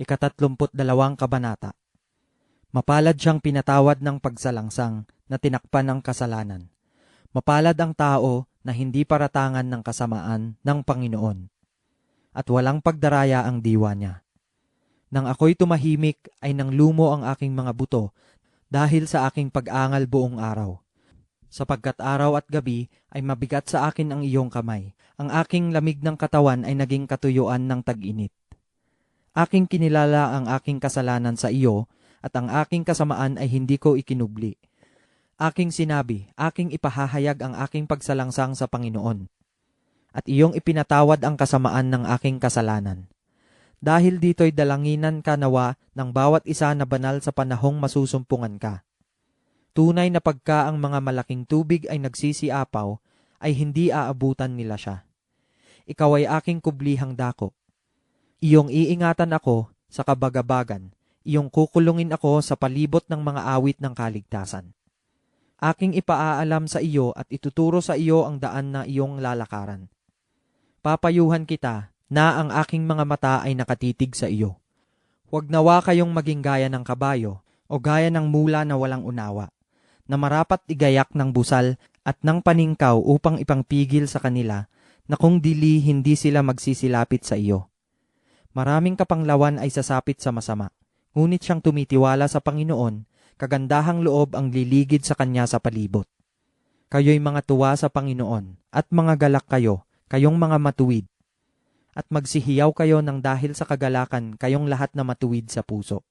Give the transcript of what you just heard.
ikatatlumput dalawang kabanata. Mapalad siyang pinatawad ng pagsalangsang na tinakpan ng kasalanan. Mapalad ang tao na hindi paratangan ng kasamaan ng Panginoon. At walang pagdaraya ang diwa niya. Nang ako'y tumahimik ay nang lumo ang aking mga buto dahil sa aking pag-angal buong araw. Sapagkat araw at gabi ay mabigat sa akin ang iyong kamay. Ang aking lamig ng katawan ay naging katuyuan ng tag-init. Aking kinilala ang aking kasalanan sa iyo at ang aking kasamaan ay hindi ko ikinubli. Aking sinabi, aking ipahahayag ang aking pagsalangsang sa Panginoon. At iyong ipinatawad ang kasamaan ng aking kasalanan. Dahil dito'y dalanginan ka nawa ng bawat isa na banal sa panahong masusumpungan ka. Tunay na pagka ang mga malaking tubig ay nagsisiapaw, ay hindi aabutan nila siya. Ikaw ay aking kublihang dako. Iyong iingatan ako sa kabagabagan, iyong kukulungin ako sa palibot ng mga awit ng kaligtasan. Aking ipaaalam sa iyo at ituturo sa iyo ang daan na iyong lalakaran. Papayuhan kita na ang aking mga mata ay nakatitig sa iyo. Huwag nawa kayong maging gaya ng kabayo o gaya ng mula na walang unawa, na marapat igayak ng busal at ng paningkaw upang ipangpigil sa kanila na kung dili hindi sila magsisilapit sa iyo. Maraming kapanglawan ay sasapit sa masama, ngunit siyang tumitiwala sa Panginoon, kagandahang loob ang liligid sa kanya sa palibot. Kayo'y mga tuwa sa Panginoon, at mga galak kayo, kayong mga matuwid. At magsihiyaw kayo ng dahil sa kagalakan kayong lahat na matuwid sa puso.